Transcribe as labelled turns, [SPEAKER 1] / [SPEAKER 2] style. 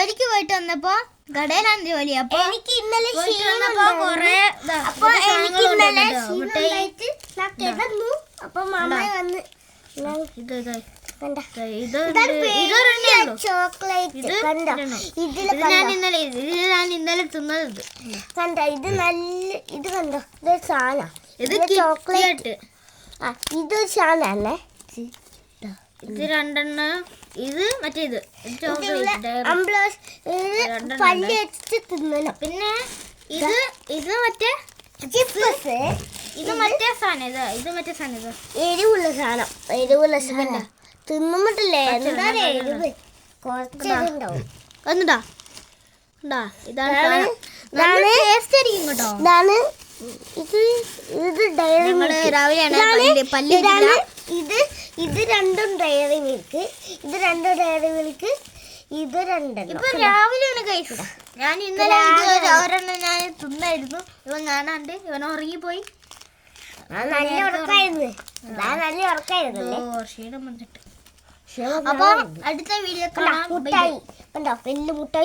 [SPEAKER 1] പോയിട്ട് വന്നപ്പോ കടയിലാണ് ജോലി. അപ്പൊ
[SPEAKER 2] എനിക്ക് ഇന്നലെ
[SPEAKER 1] ഇതാ,
[SPEAKER 2] അപ്പൊ എനിക്ക് ഇന്നലെ അപ്പൊ വന്ന്
[SPEAKER 1] ഇത് ഇത്. ഇത് ഇത് ഇത് ഇത് ഇന്നലെ ഇത് ഇത് ഞാൻ ഇന്നലെ തിന്നത് ഇത്.
[SPEAKER 2] കണ്ട? ഇത് നല്ല ഇത് കണ്ടോ? ഇത് സാധന?
[SPEAKER 1] ഇത്
[SPEAKER 2] ചോക്ലേറ്റ്. ആ ഇതൊരു സാധനല്ലേ
[SPEAKER 1] ഇത് രണ്ടെണ്ണം. ഇത് മറ്റേ ഇത് ഇത് ചോക്ലേറ്റ് ഡയറി.
[SPEAKER 2] ഇത്.
[SPEAKER 1] രണ്ടെണ്ണം
[SPEAKER 2] പല്ല് വെച്ചിട്ട് തിന്നണം.
[SPEAKER 1] പിന്നെ ഇത് ഇത് മറ്റേ
[SPEAKER 2] ചിപ്സ്
[SPEAKER 1] ഇത് മറ്റേ സാധനം ഇത് ഇത് മറ്റേ സാധനം ഇത്.
[SPEAKER 2] എരിവുള്ള സാധനം. എരിവുള്ള സാധനം. തിന്നുമ്പോട്ടില്ലേ എന്താ എരിവ്. കുറച്ചുണ്ടാവും
[SPEAKER 1] ഒന്നുണ്ടാ ഉണ്ടാ ഇതാണ്
[SPEAKER 2] ഇത് ഇത് ഡയറി
[SPEAKER 1] രാവിലെയാണ് പല്ല്
[SPEAKER 2] ഇത് ഇത് രണ്ടും ഡയറി മിൽക്ക് ഇത് രണ്ടും ഡയറി മിൽക്ക് ഇത് രണ്ടെണ്ണം.
[SPEAKER 1] ഇപ്പൊ രാവിലെയാണ് കഴിച്ചത്. ഞാൻ ഇന്നലെ ഒരെണ്ണം ഞാൻ തിന്നായിരുന്നു. ഇവൻ കാണാണ്ട് ഇവൻ ഉറങ്ങിപ്പോയി.
[SPEAKER 2] നല്ല ഉറക്കായിരുന്നു. നല്ല
[SPEAKER 1] ഉറക്കായിരുന്നു ക്ഷീണം വന്നിട്ട്. അപ്പൊ അടുത്ത വീഡിയോ കാണാം.
[SPEAKER 2] കണ്ടോ? വലിയ മുട്ടായി.